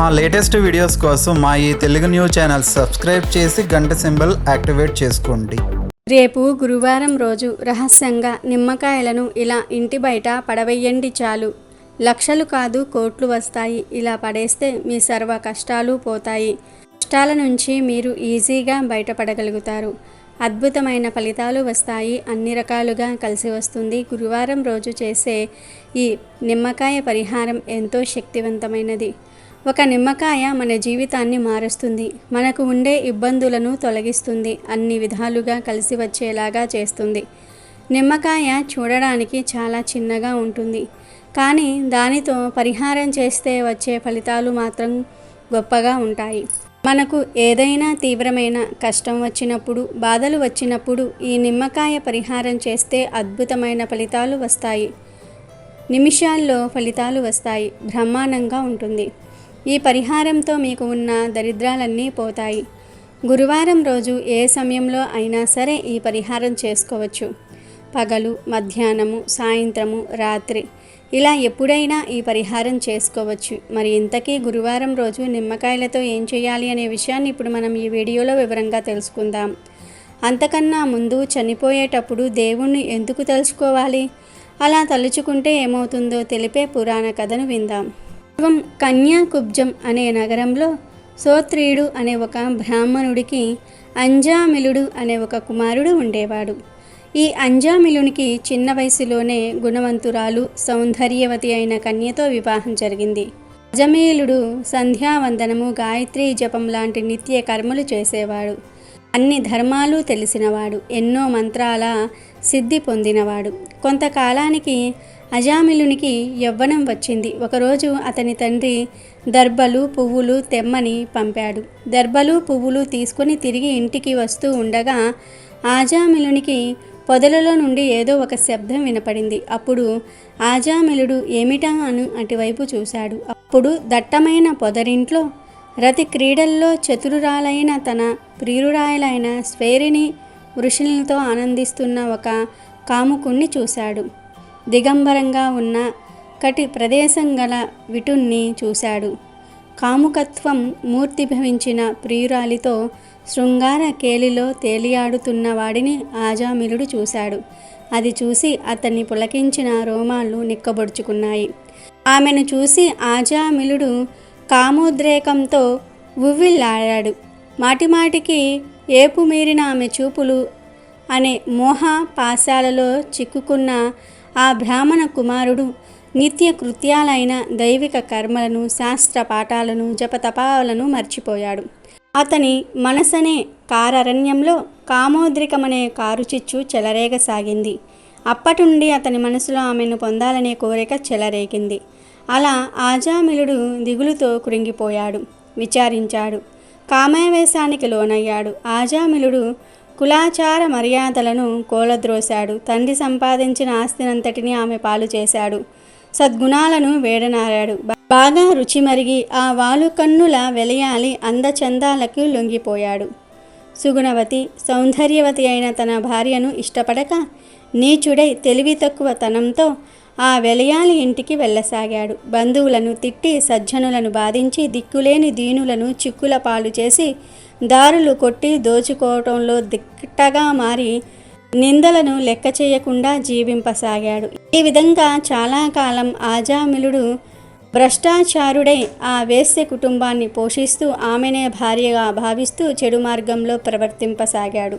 మా latest videos కోసం మా ఈ తెలుగు న్యూస్ ఛానల్ సబ్స్క్రైబ్ చేసి గంట సింబల్ యాక్టివేట్ చేసుకోండి. రేపు గురువారం రోజు రహస్యంగా నిమ్మకాయలను ఇలా ఇంటి బయట పడవేయండి చాలు. లక్షలు కాదు కోట్లు వస్తాయి. ఇలా పడేస్తే మీ సర్వ కష్టాలు పోతాయి. కష్టాల నుంచి మీరు ఈజీగా బయటపడగలుగుతారు. అద్భుతమైన ఫలితాలు వస్తాయి. అన్ని రకాలుగా కలిసి వస్తుంది. గురువారం రోజు చేసే ఈ నిమ్మకాయ పరిహారం ఎంతో శక్తివంతమైనది. ఒక నిమ్మకాయ మన జీవితాన్ని మారుస్తుంది. మనకు ఉండే ఇబ్బందులను తొలగిస్తుంది. అన్ని విధాలుగా కలిసి వచ్చేలాగా చేస్తుంది. నిమ్మకాయ చూడడానికి చాలా చిన్నగా ఉంటుంది. కానీ దానితో పరిహారం చేస్తే వచ్చే ఫలితాలు మాత్రం గొప్పగా ఉంటాయి. మనకు ఏదైనా తీవ్రమైన కష్టం వచ్చినప్పుడు బాధలు వచ్చినప్పుడు ఈ నిమ్మకాయ పరిహారం చేస్తే అద్భుతమైన ఫలితాలు వస్తాయి. నిమిషాల్లో ఫలితాలు వస్తాయి. బ్రహ్మాండంగా ఉంటుంది. ఈ పరిహారంతో మీకు ఉన్న దరిద్రాలన్నీ పోతాయి. గురువారం రోజు ఏ సమయంలో అయినా సరే ఈ పరిహారం చేసుకోవచ్చు. పగలు మధ్యాహ్నము సాయంత్రము రాత్రి ఇలా ఎప్పుడైనా ఈ పరిహారం చేసుకోవచ్చు. మరి ఇంతకీ గురువారం రోజు నిమ్మకాయలతో ఏం చేయాలి అనే విషయాన్ని ఇప్పుడు మనం ఈ వీడియోలో వివరంగా తెలుసుకుందాం. అంతకన్నా ముందు చనిపోయేటప్పుడు దేవుణ్ణి ఎందుకు తలుచుకోవాలి? అలా తలుచుకుంటే ఏమవుతుందో తెలిపే పురాణ కథను విందాం. పూర్వం కన్యాకుబ్జం అనే నగరంలో సోత్రియుడు అనే ఒక బ్రాహ్మణుడికి అంజామిలుడు అనే ఒక కుమారుడు ఉండేవాడు. ఈ అంజామిలునికి చిన్న వయసులోనే గుణవంతురాలు సౌందర్యవతి అయిన కన్యతో వివాహం జరిగింది. అజమేలుడు సంధ్యావందనము గాయత్రీ జపం లాంటి నిత్య కర్మలు చేసేవాడు. అన్ని ధర్మాలు తెలిసినవాడు. ఎన్నో మంత్రాల సిద్ధి పొందినవాడు. కొంతకాలానికి అజామిలునికి యవ్వనం వచ్చింది. ఒకరోజు అతని తండ్రి దర్బలు పువ్వులు తెమ్మని పంపాడు. దర్బలు పువ్వులు తీసుకుని తిరిగి ఇంటికి వస్తూ ఉండగా ఆజామిలునికి పొదలలో నుండి ఏదో ఒక శబ్దం వినపడింది. అప్పుడు ఆజామిలుడు ఏమిటా అను అటువైపు చూశాడు. అప్పుడు దట్టమైన పొదరింట్లో రతి క్రీడల్లో చతురురాలైన తన ప్రియురాయలైన స్వేరిని వృషులతో ఆనందిస్తున్న ఒక కాముకుణ్ణి చూశాడు. దిగంబరంగా ఉన్న కటి ప్రదేశం గల విటుణ్ణి చూశాడు. కాముకత్వం మూర్తిభవించిన ప్రియురాలితో శృంగార కేలిలో తేలియాడుతున్న వాడిని ఆజామిలుడు చూశాడు. అది చూసి అతన్ని పులకించిన రోమాలు నిక్కబొడుచుకున్నాయి. ఆమెను చూసి ఆజామిలుడు కామోద్రేకంతో ఉవ్విల్లాడాడు. మాటిమాటికి ఏపు మీరిన ఆమె చూపులు అనే మోహ పాశాలలో చిక్కుకున్న ఆ బ్రాహ్మణ కుమారుడు నిత్య కృత్యాలైన దైవిక కర్మలను శాస్త్ర పాఠాలను జపతపాలను మర్చిపోయాడు. అతని మనసనే కారరణ్యంలో కామోద్రికమనే కారుచిచ్చు చెలరేగసాగింది అప్పటి నుండి అతని మనసులో ఆమెను పొందాలనే కోరిక చెలరేగింది. అలా ఆజామిలుడు దిగులుతో కృంగిపోయాడు విచారించాడు కామావేశానికి లోనయ్యాడు. ఆజామిలుడు కులాచార మర్యాదలను కోలద్రోశాడు. తండ్రి సంపాదించిన ఆస్తినంతటిని ఆమె పాలు చేశాడు. సద్గుణాలను వేడనారాడు. బాగా రుచి మరిగి ఆ వాలు కన్నుల వెలయాలి అందచందాలకు లొంగిపోయాడు. సుగుణవతి సౌందర్యవతి అయిన తన భార్యను ఇష్టపడక నీచుడై తెలివి తక్కువ తనంతో ఆ వెలయాలి ఇంటికి వెళ్ళసాగాడు. బంధువులను తిట్టి సజ్జనులను బాధించి దిక్కులేని దీనులను చిక్కుల పాలు చేసి దారులు కొట్టి దోచుకోవటంలో దిట్టగా మారి నిందలను లెక్క చేయకుండా జీవింపసాగాడు. ఈ విధంగా చాలా కాలం ఆజామిలుడు భ్రష్టాచారుడై ఆ వేశ్య కుటుంబాన్ని పోషిస్తూ ఆమెనే భార్యగా భావిస్తూ చెడు మార్గంలో ప్రవర్తింపసాగాడు.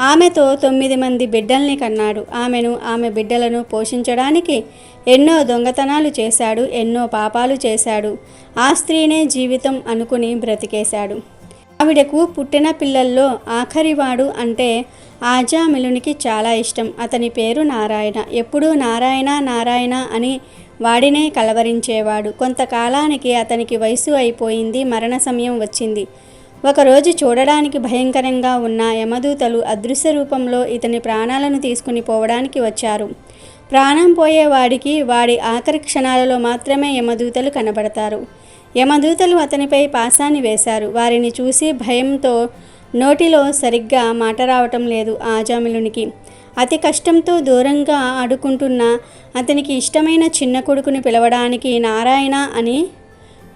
ఆమెతో తొమ్మిది మంది బిడ్డల్ని కన్నాడు. ఆమెను ఆమె బిడ్డలను పోషించడానికి ఎన్నో దొంగతనాలు చేశాడు ఎన్నో పాపాలు చేశాడు. ఆ స్త్రీనే జీవితం అనుకుని బ్రతికేశాడు. ఆవిడకు పుట్టిన పిల్లల్లో ఆఖరివాడు అంటే ఆజామిలునికి చాలా ఇష్టం. అతని పేరు నారాయణ. ఎప్పుడూ నారాయణ నారాయణ అని వాడినే కలవరించేవాడు. కొంతకాలానికి అతనికి వయసు అయిపోయింది మరణ సమయం వచ్చింది. ఒకరోజు చూడడానికి భయంకరంగా ఉన్న యమదూతలు అదృశ్య రూపంలో ఇతని ప్రాణాలను తీసుకుని పోవడానికి వచ్చారు. ప్రాణం పోయేవాడికి వాడి ఆఖరి క్షణాలలో మాత్రమే యమదూతలు కనబడతారు. యమదూతలు అతనిపై పాసాన్ని వేశారు. వారిని చూసి భయంతో నోటిలో సరిగ్గా మాట రావటం లేదు ఆజామిలునికి. అతి కష్టంతో దూరంగా ఆడుకుంటున్న అతనికి ఇష్టమైన చిన్న కొడుకుని పిలవడానికి నారాయణ అని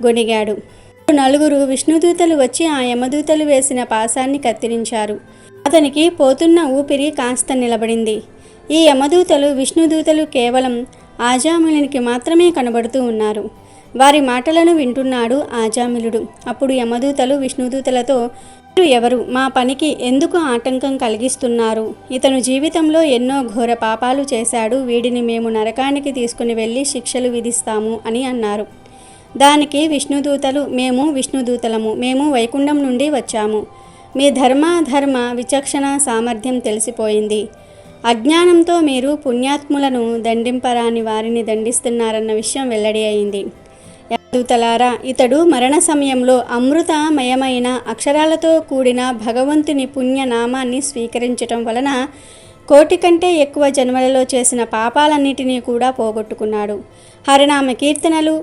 గొనిగాడు నలుగురు విష్ణుదూతలు వచ్చి ఆ యమదూతలు వేసిన పాశాన్ని కత్తిరించారు. అతనికి పోతున్న ఊపిరి కాస్త నిలబడింది. ఈ యమదూతలు విష్ణుదూతలు కేవలం ఆజామిలునికి మాత్రమే కనబడుతూ ఉన్నారు. వారి మాటలను వింటున్నాడు ఆజామిలుడు. అప్పుడు యమదూతలు విష్ణుదూతలతో "మీరు ఎవరు? మా పనికి ఎందుకు ఆటంకం కలిగిస్తున్నారు? ఇతను జీవితంలో ఎన్నో ఘోర పాపాలు చేశాడు. వీడిని మేము నరకానికి తీసుకుని వెళ్ళి శిక్షలు విధిస్తాము అని అన్నారు. దానికి విష్ణుదూతలు మేము విష్ణుదూతలము. మేము వైకుంఠం నుండి వచ్చాము. మీ ధర్మాధర్మ విచక్షణ సామర్థ్యం తెలిసిపోయింది. అజ్ఞానంతో మీరు పుణ్యాత్ములను దండింపరాని వారిని దండిస్తున్నారన్న విషయం వెల్లడి అయింది. దూతలారా ఇతడు మరణ సమయంలో అమృతమయమైన అక్షరాలతో కూడిన భగవంతుని పుణ్యనామాన్ని స్వీకరించటం వలన కోటి కంటే ఎక్కువ జన్మలలో చేసిన పాపాలన్నిటినీ కూడా పోగొట్టుకున్నాడు. హరినామ కీర్తనలు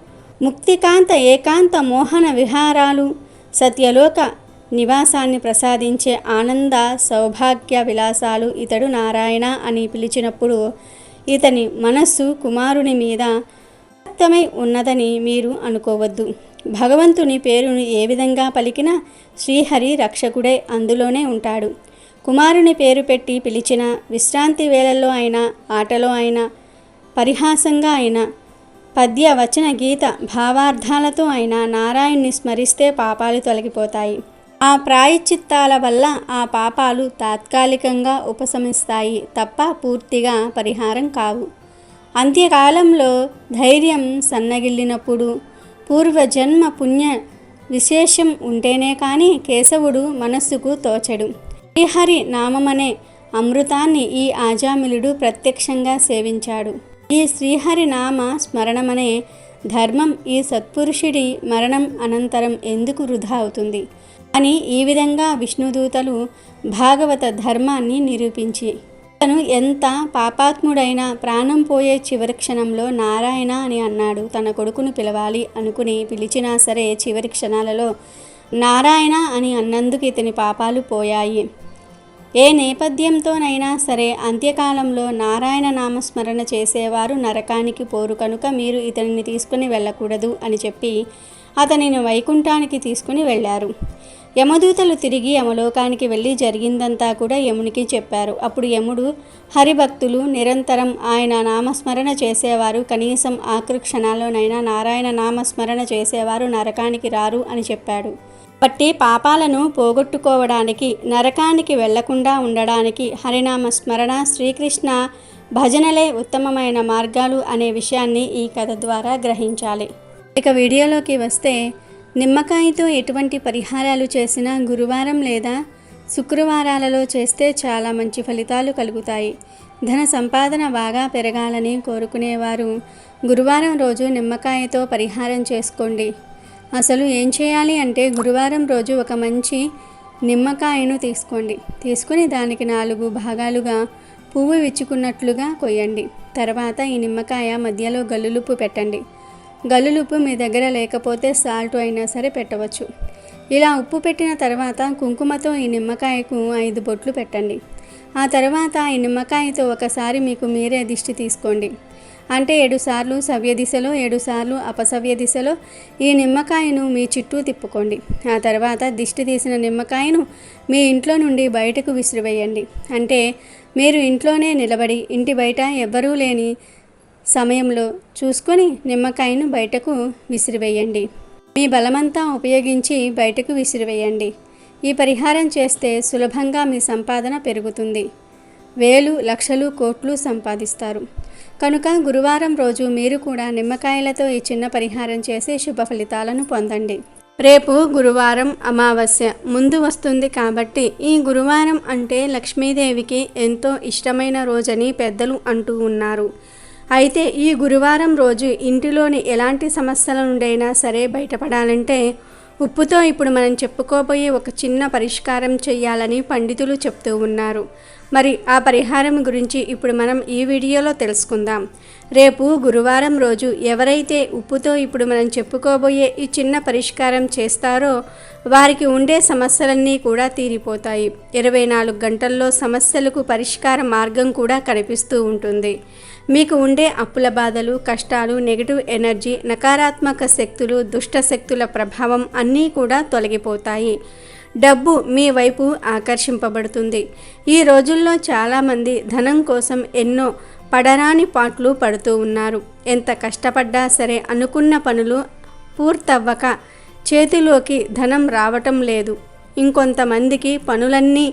ముక్తికాంత ఏకాంత మోహన విహారాలు సత్యలోక నివాసాన్ని ప్రసాదించే ఆనంద సౌభాగ్య విలాసాలు ఇతడు నారాయణ అని పిలిచినప్పుడు ఇతని మనస్సు కుమారుని మీద వ్యక్తమై ఉన్నదని మీరు అనుకోవద్దు. భగవంతుని పేరును ఏ విధంగా పలికినా శ్రీహరి రక్షకుడే అందులోనే ఉంటాడు. కుమారుని పేరు పెట్టి పిలిచిన విశ్రాంతి వేళల్లో అయినా ఆటలో అయినా పరిహాసంగా అయినా పద్య వచన గీత భావార్థాలతో అయినా నారాయణ్ణి స్మరిస్తే పాపాలు తొలగిపోతాయి. ఆ ప్రాయశ్చిత్తాల వల్ల ఆ పాపాలు తాత్కాలికంగా ఉపశమిస్తాయి తప్ప పూర్తిగా పరిహారం కావు. అంత్యకాలంలో ధైర్యం సన్నగిల్లినప్పుడు పూర్వజన్మ పుణ్య విశేషం ఉంటేనే కానీ కేశవుడు మనస్సుకు తోచడు. శ్రీహరి నామమనే అమృతాన్ని ఈ ఆజామిలుడు ప్రత్యక్షంగా సేవించాడు. ఈ శ్రీహరి నామ స్మరణమనే ధర్మం ఈ సత్పురుషుడి మరణం అనంతరం ఎందుకు వృధా అవుతుంది? అని ఈ విధంగా విష్ణుదూతలు భాగవత ధర్మాన్ని నిరూపించి తను ఎంత పాపాత్ముడైనా ప్రాణం పోయే చివరి క్షణంలో నారాయణ అని అన్నాడు. తన కొడుకును పిలవాలి అనుకుని పిలిచినా సరే చివరి క్షణాలలో నారాయణ అని అన్నందుకు ఇతని పాపాలు పోయాయి. ఏ నేపథ్యంతోనైనా సరే అంత్యకాలంలో నారాయణ నామస్మరణ చేసేవారు నరకానికి పోరు. కనుక మీరు ఇతనిని తీసుకుని వెళ్ళకూడదు అని చెప్పి అతనిని వైకుంఠానికి తీసుకుని వెళ్ళారు. యమదూతలు తిరిగి యమలోకానికి వెళ్ళి జరిగిందంతా కూడా యమునికి చెప్పారు. అప్పుడు యముడు హరిభక్తులు నిరంతరం ఆయన నామస్మరణ చేసేవారు. కనీసం ఆఖరి క్షణాల్లోనైనా నారాయణ నామస్మరణ చేసేవారు నరకానికి రారు అని చెప్పాడు. బట్టి పాపాలను పోగొట్టుకోవడానికి నరకానికి వెళ్ళకుండా ఉండడానికి హరినామ స్మరణ శ్రీకృష్ణ భజనలే ఉత్తమమైన మార్గాలు అనే విషయాన్ని ఈ కథ ద్వారా గ్రహించాలి. ఇక వీడియోలోకి వస్తే నిమ్మకాయతో ఎటువంటి పరిహారాలు చేసినా గురువారం లేదా శుక్రవారాలలో చేస్తే చాలా మంచి ఫలితాలు కలుగుతాయి. ధన సంపాదన బాగా పెరగాలని కోరుకునేవారు. గురువారం రోజు నిమ్మకాయతో పరిహారం చేసుకోండి. అసలు ఏం చేయాలి అంటే గురువారం రోజు ఒక మంచి నిమ్మకాయను తీసుకోండి. తీసుకుని దానికి నాలుగు భాగాలుగా పువ్వు విచ్చుకున్నట్లుగా కొయ్యండి. తర్వాత ఈ నిమ్మకాయ మధ్యలో గల్లులుపు పెట్టండి. గల్లులుప్పు మీ దగ్గర లేకపోతే సాల్ట్ అయినా సరే పెట్టవచ్చు. ఇలా ఉప్పు పెట్టిన తర్వాత కుంకుమతో ఈ నిమ్మకాయకు ఐదు బొట్లు పెట్టండి. ఆ తర్వాత ఈ నిమ్మకాయతో ఒకసారి మీకు మీరే దిష్టి తీసుకోండి. అంటే ఏడుసార్లు సవ్య దిశలో ఏడు సార్లు అపసవ్య దిశలో ఈ నిమ్మకాయను మీ చుట్టూ తిప్పుకోండి. ఆ తర్వాత దిష్టి తీసిన నిమ్మకాయను మీ ఇంట్లో నుండి బయటకు విసిరివేయండి. అంటే మీరు ఇంట్లోనే నిలబడి ఇంటి బయట ఎవ్వరూ లేని సమయంలో చూసుకొని నిమ్మకాయను బయటకు విసిరివేయండి. మీ బలమంతా ఉపయోగించి బయటకు విసిరివేయండి. ఈ పరిహారం చేస్తే సులభంగా మీ సంపాదన పెరుగుతుంది. వేలు లక్షలు కోట్లు సంపాదిస్తారు. కనుక గురువారం రోజు మీరు కూడా నిమ్మకాయలతో ఈ చిన్న పరిహారం చేసి శుభ ఫలితాలను పొందండి. రేపు గురువారం అమావాస్య ముందు వస్తుంది కాబట్టి ఈ గురువారం అంటే లక్ష్మీదేవికి ఎంతో ఇష్టమైన రోజని పెద్దలు అంటూ ఉన్నారు. అయితే ఈ గురువారం రోజు ఇంటిలోని ఎలాంటి సమస్యల నుండైనా సరే బయటపడాలంటే ఉప్పుతో ఇప్పుడు మనం చెప్పుకోబోయే ఒక చిన్న పరిష్కారం చేయాలని పండితులు చెప్తూ ఉన్నారు. మరి ఆ పరిహారం గురించి ఇప్పుడు మనం ఈ వీడియోలో తెలుసుకుందాం. రేపు గురువారం రోజు ఎవరైతే ఉప్పుతో ఇప్పుడు మనం చెప్పుకోబోయే ఈ చిన్న పరిష్కారం చేస్తారో వారికి ఉండే సమస్యలన్నీ కూడా తీరిపోతాయి. ఇరవై నాలుగు గంటల్లో సమస్యలకు పరిష్కార మార్గం కూడా కనిపిస్తూ ఉంటుంది. మీకు ఉండే అప్పుల బాధలు కష్టాలు నెగిటివ్ ఎనర్జీ నకారాత్మక శక్తులు దుష్ట శక్తుల ప్రభావం అన్నీ కూడా తొలగిపోతాయి. డబ్బు మీ వైపు ఆకర్షింపబడుతుంది. ఈ రోజుల్లో చాలామంది ధనం కోసం ఎన్నో పడరాని పాట్లు పడుతూ ఉన్నారు. ఎంత కష్టపడ్డా సరే అనుకున్న పనులు పూర్తవ్వక చేతిలోకి ధనం రావటం లేదు. ఇంకొంతమందికి పనులన్నీ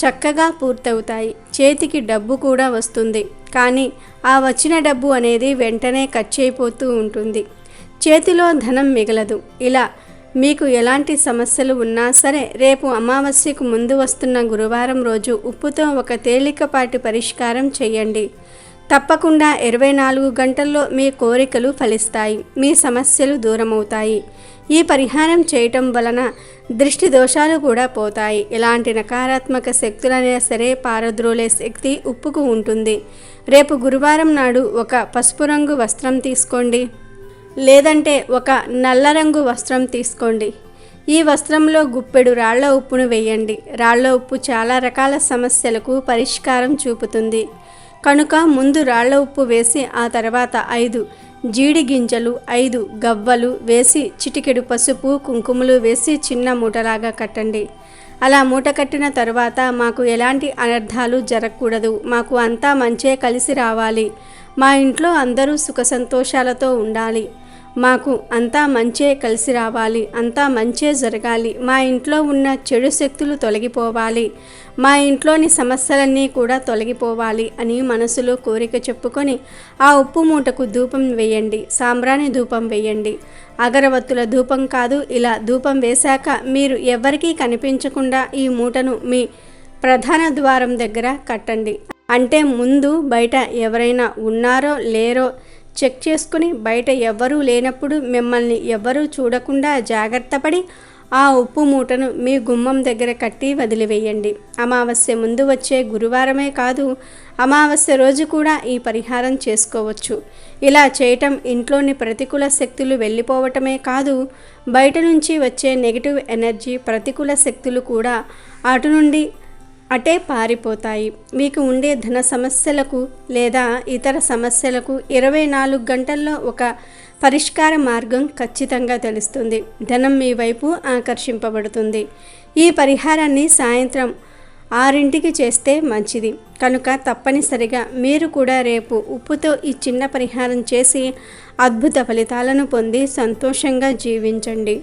చక్కగా పూర్తవుతాయి. చేతికి డబ్బు కూడా వస్తుంది. కానీ ఆ వచ్చిన డబ్బు అనేది వెంటనే ఖర్చు అయిపోతూ ఉంటుంది. చేతిలో ధనం మిగలదు. ఇలా మీకు ఎలాంటి సమస్యలు ఉన్నా సరే రేపు అమావాస్యకు ముందు వస్తున్న గురువారం రోజు ఉప్పుతో ఒక తేలికపాటి పరిష్కారం చేయండి. తప్పకుండా ఇరవై నాలుగు గంటల్లో మీ కోరికలు ఫలిస్తాయి. మీ సమస్యలు దూరమవుతాయి. ఈ పరిహారం చేయటం వలన దృష్టి దోషాలు కూడా పోతాయి. ఇలాంటి నకారాత్మక శక్తులైనా సరే పారద్రోలే శక్తి ఉప్పుకు ఉంటుంది. రేపు గురువారం నాడు ఒక పసుపు రంగు వస్త్రం తీసుకోండి. లేదంటే ఒక నల్ల రంగు వస్త్రం తీసుకోండి. ఈ వస్త్రంలో గుప్పెడు రాళ్ళ ఉప్పును వేయండి. రాళ్ళ ఉప్పు చాలా రకాల సమస్యలకు పరిష్కారం చూపుతుంది. కనుక ముందు రాళ్ళ ఉప్పు వేసి ఆ తర్వాత ఐదు జీడి గింజలు ఐదు గవ్వలు వేసి చిటికెడు పసుపు కుంకుమలు వేసి చిన్న మూటలాగా కట్టండి. అలా మూట కట్టిన తర్వాత మాకు ఎలాంటి అనర్థాలు జరగకూడదు. మాకు అంతా మంచే కలిసి రావాలి. మా ఇంట్లో అందరూ సుఖ సంతోషాలతో ఉండాలి. మాకు అంతా మంచే కలిసి రావాలి అంతా మంచే జరగాలి. మా ఇంట్లో ఉన్న చెడు శక్తులు తొలగిపోవాలి. మా ఇంట్లోని సమస్యలన్నీ కూడా తొలగిపోవాలి అని మనసులో కోరిక చెప్పుకొని ఆ ఉప్పు మూటకు ధూపం వేయండి సాంబ్రాణి ధూపం వేయండి. అగరవత్తుల ధూపం కాదు ఇలా ధూపం వేశాక మీరు ఎవరికీ కనిపించకుండా ఈ మూటను మీ ప్రధాన ద్వారం దగ్గర కట్టండి. అంటే ముందు బయట ఎవరైనా ఉన్నారో లేరో చెక్ చేసుకుని బయట ఎవ్వరూ లేనప్పుడు మిమ్మల్ని ఎవ్వరూ చూడకుండా జాగ్రత్తపడి ఆ ఉప్పు మూటను మీ గుమ్మం దగ్గర కట్టి వదిలివేయండి. అమావాస్య ముందు వచ్చే గురువారమే కాదు అమావాస్య రోజు కూడా ఈ పరిహారం చేసుకోవచ్చు. ఇలా చేయటం ఇంట్లోని ప్రతికూల శక్తులు వెళ్ళిపోవటమే కాదు బయట నుంచి వచ్చే నెగిటివ్ ఎనర్జీ ప్రతికూల శక్తులు కూడా అటు నుండి అటే పారిపోతాయి. మీకు ఉండే ధన సమస్యలకు లేదా ఇతర సమస్యలకు ఇరవై నాలుగు గంటల్లో ఒక పరిష్కార మార్గం ఖచ్చితంగా తెలుస్తుంది. ధనం మీ వైపు ఆకర్షింపబడుతుంది. ఈ పరిహారాన్ని సాయంత్రం ఆరింటికి చేస్తే మంచిది. కనుక తప్పనిసరిగా మీరు కూడా రేపు ఉప్పుతో ఈ చిన్న పరిహారం చేసి అద్భుత ఫలితాలను పొంది సంతోషంగా జీవించండి.